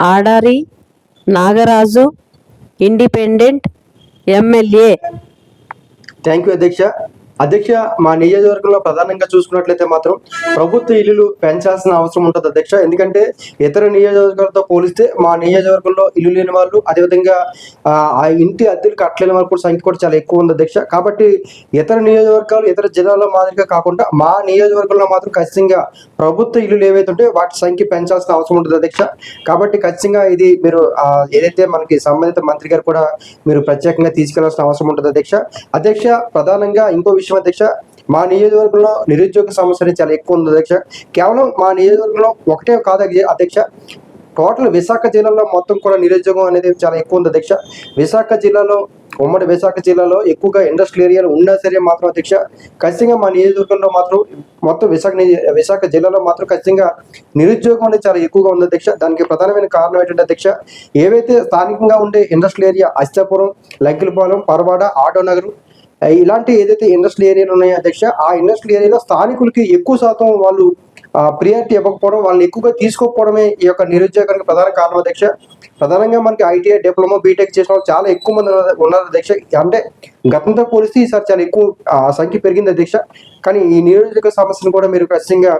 Adari Nagaraju independent MLA. Thank you అధ్యక్ష. అధ్యక్ష మా నియోజకవర్గంలో ప్రధానంగా చూసుకున్నట్లయితే మాత్రం ప్రభుత్వ ఇల్లులు పెంచాల్సిన అవసరం ఉంటుంది అధ్యక్ష. ఎందుకంటే ఇతర నియోజకవర్గాలతో పోలిస్తే మా నియోజకవర్గంలో ఇల్లు లేని వాళ్ళు అదేవిధంగా ఆ ఆ ఇంటి అద్దెలు కట్టలేని వాళ్ళు కూడా సంఖ్య కూడా చాలా ఎక్కువ ఉంది అధ్యక్ష. కాబట్టి ఇతర నియోజకవర్గాలు ఇతర జిల్లాల్లో మాదిరిగా కాకుండా మా నియోజకవర్గంలో మాత్రం ఖచ్చితంగా ప్రభుత్వ ఇల్లులు ఏవైతే ఉంటాయో వాటి సంఖ్య పెంచాల్సిన అవసరం ఉంటుంది అధ్యక్ష. కాబట్టి ఖచ్చితంగా ఇది మీరు ఏదైతే మనకి సంబంధిత మంత్రి గారు కూడా మీరు ప్రత్యేకంగా తీసుకెళ్ళాల్సిన అవసరం ఉంటుంది అధ్యక్ష. అధ్యక్ష ప్రధానంగా ఇంకో విషయం అధ్యక్ష మా నియోజకవర్గంలో నిరుద్యోగ సమస్య అనేది చాలా ఎక్కువ ఉంది అధ్యక్ష. కేవలం మా నియోజకవర్గంలో ఒకటే కాదు అధ్యక్ష. టోటల్ విశాఖ జిల్లాలో మొత్తం కూడా నిరుద్యోగం అనేది చాలా ఎక్కువ ఉంది అధ్యక్ష. విశాఖ జిల్లాలో ఉమ్మడి విశాఖ జిల్లాలో ఎక్కువగా ఇండస్ట్రియల్ ఏరియాలు ఉన్నా సరే మాత్రం అధ్యక్ష ఖచ్చితంగా మా నియోజకవర్గంలో మాత్రం మొత్తం విశాఖ విశాఖ జిల్లాలో మాత్రం ఖచ్చితంగా నిరుద్యోగం అనేది చాలా ఎక్కువగా ఉంది అధ్యక్ష. దానికి ప్రధానమైన కారణం ఏంటంటే అధ్యక్ష ఏవైతే స్థానికంగా ఉండే industrial area Achapuram Laggilapalem Paravada auto నగరం ఇలాంటి ఏదైతే ఇండస్ట్రియల్ ఏరియాలు ఉన్నాయో అధ్యక్ష ఆ ఇండస్ట్రియల్ ఏరియాలో స్థానికులకి ఎక్కువ శాతం వాళ్ళు ప్రియారిటీ ఇవ్వకపోవడం వాళ్ళని ఎక్కువగా తీసుకోకపోవడమే ఈ యొక్క నిరుద్యోగానికి ప్రధాన కారణం అధ్యక్ష. ప్రధానంగా మనకి ఐటీఐ డిప్లొమా బీటెక్ చేసిన వాళ్ళు చాలా ఎక్కువ మంది ఉన్నారు- అధ్యక్ష. అంటే గతంతో పోలిస్తే ఈసారి చాలా ఎక్కువ సంఖ్య పెరిగింది అధ్యక్ష. కానీ ఈ నిరుద్యోగ సమస్యను కూడా మీరు ఖచ్చితంగా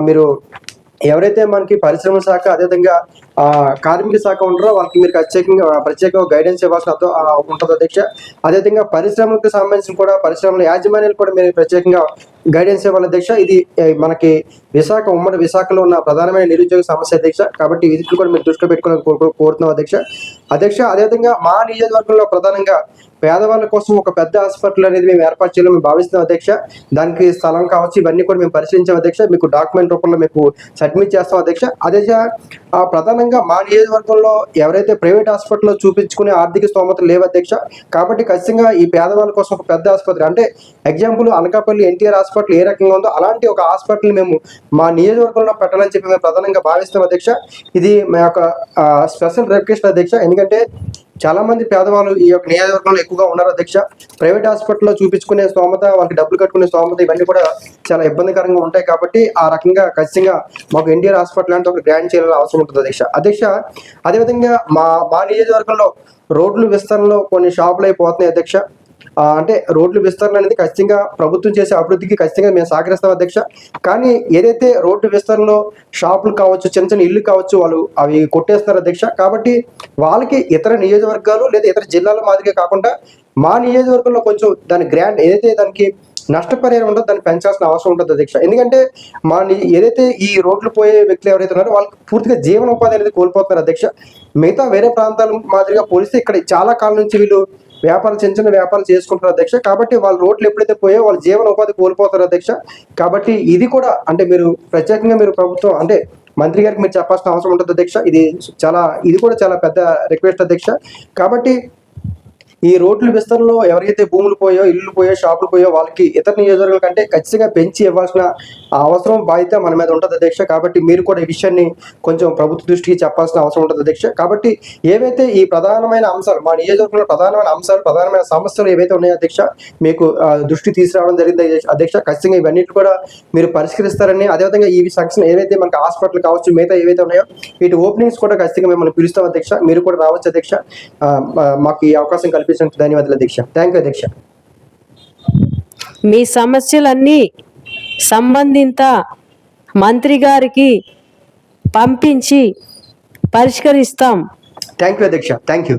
మీరు ఎవరైతే మనకి పరిశ్రమ శాఖ అదేవిధంగా ఆ, కార్మిక శాఖ ఉంటారో వాళ్ళకి మీరు ప్రత్యేకంగా ప్రత్యేక గైడెన్స్ ఇవ్వాల్సిన ఉంటుందో ఉంటుంది అధ్యక్ష. అదేవిధంగా పరిశ్రమలకు సంబంధించిన కూడా పరిశ్రమల యాజమాన్యాలు కూడా మీరు ప్రత్యేకంగా గైడెన్స్ ఇవ్వాలి అధ్యక్ష. ఇది మనకి విశాఖ ఉమ్మడి విశాఖలో ఉన్న ప్రధానమైన నిరుద్యోగ సమస్య అధ్యక్ష. కాబట్టి వీటిని కూడా మీరు దృష్టిలో పెట్టుకుని కోరుతున్నాం అధ్యక్ష. అధ్యక్ష అదేవిధంగా మా నియోజకవర్గంలో ప్రధానంగా పేదవాళ్ళ కోసం ఒక పెద్ద హాస్పిటల్ అనేది మేము ఏర్పాటు చేయాలని మేము భావిస్తున్నాం అధ్యక్ష. దానికి స్థలం కావచ్చు ఇవన్నీ కూడా మేము పరిశీలించాం అధ్యక్ష. మీకు డాక్యుమెంట్ రూపంలో మీకు సబ్మిట్ చేస్తాం అధ్యక్ష. అదే ఆ, ప్రధానంగా మా నియోజకవర్గంలో ఎవరైతే ప్రైవేట్ హాస్పిటల్లో చూపించుకునే ఆర్థిక స్తోమత లేవు అధ్యక్ష. కాబట్టి ఖచ్చితంగా ఈ పేదవాళ్ళ కోసం ఒక పెద్ద ఆసుపత్రి అంటే ఎగ్జాంపుల్ అనకాపల్లి ఎన్టీఆర్ హాస్పిటల్ ఏ రకంగా ఉందో అలాంటి ఒక హాస్పిటల్ మేము మా నియోజకవర్గంలో పెట్టాలని చెప్పి మేము ప్రధానంగా భావిస్తాం అధ్యక్ష. ఇది మా యొక్క స్పెషల్ రిక్వెస్ట్ అధ్యక్ష. ఎందుకంటే చాలా మంది పేదవాళ్ళు ఈ యొక్క నియోజకవర్గంలో ఎక్కువగా ఉన్నారు అధ్యక్ష. ప్రైవేట్ హాస్పిటల్లో చూపించుకునే స్తోమత వాళ్ళకి డబ్బులు కట్టుకునే స్తోమత ఇవన్నీ కూడా చాలా ఇబ్బందికరంగా ఉంటాయి కాబట్టి ఆ రకంగా ఖచ్చితంగా మాకు ఎన్టీఆర్ హాస్పిటల్ అంటే ఒక గ్రాండ్ చేయాలని అవసరం ఉంటుంది అధ్యక్ష. అధ్యక్ష అదేవిధంగా మా మా నియోజకవర్గంలో రోడ్లు విస్తరణలో కొన్ని షాపులు అయిపోతున్నాయి అధ్యక్ష. అంటే రోడ్లు విస్తరణ అనేది ఖచ్చితంగా ప్రభుత్వం చేసే అభివృద్ధికి ఖచ్చితంగా మేము సహకరిస్తాం అధ్యక్ష. కానీ ఏదైతే రోడ్డు విస్తరణలో షాపులు కావచ్చు చిన్న చిన్న ఇల్లు కావచ్చు వాళ్ళు అవి కొట్టేస్తారు అధ్యక్ష. కాబట్టి వాళ్ళకి ఇతర నియోజకవర్గాలు లేదా ఇతర జిల్లాల మాదిరిగా కాకుండా మా నియోజకవర్గంలో కొంచెం దాని గ్రాండ్ ఏదైతే దానికి నష్టపరిహారం ఉంటుందో దాన్ని పెంచాల్సిన అవసరం ఉంటుంది అధ్యక్ష. ఎందుకంటే మా ఏదైతే ఈ రోడ్లు పోయే వ్యక్తులు ఎవరైతే ఉన్నారో వాళ్ళకి పూర్తిగా జీవనోపాధి అనేది కోల్పోతున్నారు అధ్యక్ష. మిగతా వేరే ప్రాంతాల మాదిరిగా పోలిస్తే ఇక్కడ చాలా కాలం నుంచి వీళ్ళు వ్యాపారం చిన్న చిన్న వ్యాపారం చేసుకుంటారు అధ్యక్ష. కాబట్టి వాళ్ళ రోడ్లు ఎప్పుడైతే పోయో వాళ్ళ జీవన ఉపాధి కోల్పోతారు అధ్యక్ష. కాబట్టి ఇది కూడా అంటే మీరు ప్రత్యేకంగా మీరు ప్రభుత్వం అంటే మంత్రి గారికి మీరు చెప్పాల్సిన అవసరం ఉంటుంది అధ్యక్ష. ఇది చాలా ఇది కూడా చాలా పెద్ద రిక్వెస్ట్ అధ్యక్ష. కాబట్టి ఈ రోడ్లు విస్తరణలో ఎవరైతే భూములు పోయో ఇల్లు పోయో షాపులు పోయో వాళ్ళకి ఇతర నియోజకవర్గాల కంటే ఖచ్చితంగా పెంచి ఇవ్వాల్సిన అవసరం బాధ్యత మన మీద ఉంటుంది అధ్యక్ష. కాబట్టి మీరు కూడా ఈ విషయాన్ని కొంచెం ప్రభుత్వ దృష్టికి చెప్పాల్సిన అవసరం ఉంటుంది అధ్యక్ష. కాబట్టి ఏవైతే ఈ ప్రధానమైన అంశాలు మా నియోజకవర్గంలో ప్రధానమైన అంశాలు ప్రధానమైన సమస్యలు ఏవైతే ఉన్నాయో అధ్యక్ష మీకు దృష్టి తీసుకురావడం జరిగింది అధ్యక్ష. ఖచ్చితంగా ఇవన్నిటి కూడా మీరు పరిష్కరిస్తారని అదేవిధంగా ఈ సంక్షణ ఏవైతే మనకి హాస్పిటల్ కావచ్చు మిగతా ఏవైతే ఉన్నాయో వీటి ఓపెనింగ్స్ కూడా ఖచ్చితంగా మిమ్మల్ని పిలుస్తాం అధ్యక్ష. మీరు కూడా రావచ్చు అధ్యక్ష. మాకు ఈ అవకాశం కల్పించినందుకు ధన్యవాదాలు అధ్యక్ష థ్యాంక్ యూ అధ్యక్ష మీ సమస్యలన్నీ సంబంధిత మంత్రి గారికి పంపించి పరిష్కరిస్తాం. థ్యాంక్ యూ అధ్యక్ష థ్యాంక్ యూ